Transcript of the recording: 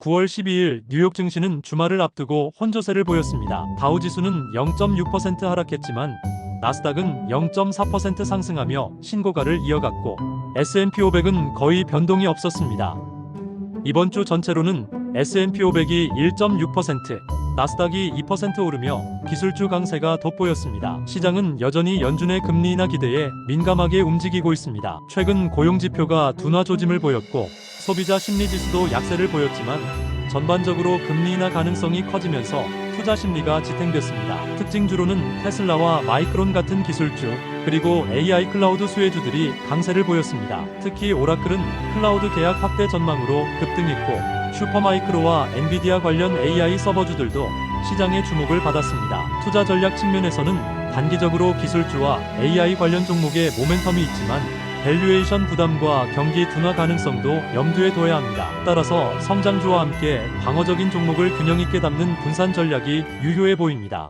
9월 12일 뉴욕 증시는 주말을 앞두고 혼조세를 보였습니다. 다우지수는 0.6% 하락했지만 나스닥은 0.4% 상승하며 신고가를 이어갔고 S&P 500은 거의 변동이 없었습니다. 이번 주 전체로는 S&P 500이 1.6%, 나스닥이 2% 오르며 기술주 강세가 돋보였습니다. 시장은 여전히 연준의 금리 인하 기대에 민감하게 움직이고 있습니다. 최근 고용 지표가 둔화 조짐을 보였고 소비자 심리 지수도 약세를 보였지만 전반적으로 금리 인하 가능성이 커지면서 투자 심리가 지탱됐습니다. 특징주로는 테슬라와 마이크론 같은 기술주, 그리고 AI 클라우드 수혜주들이 강세를 보였습니다. 특히 오라클은 클라우드 계약 확대 전망으로 급등했고 슈퍼마이크로와 엔비디아 관련 AI 서버주들도 시장의 주목을 받았습니다. 투자 전략 측면에서는 단기적으로 기술주와 AI 관련 종목에 모멘텀이 있지만 밸류에이션 부담과 경기 둔화 가능성도 염두에 둬야 합니다. 따라서 성장주와 함께 방어적인 종목을 균형 있게 담는 분산 전략이 유효해 보입니다.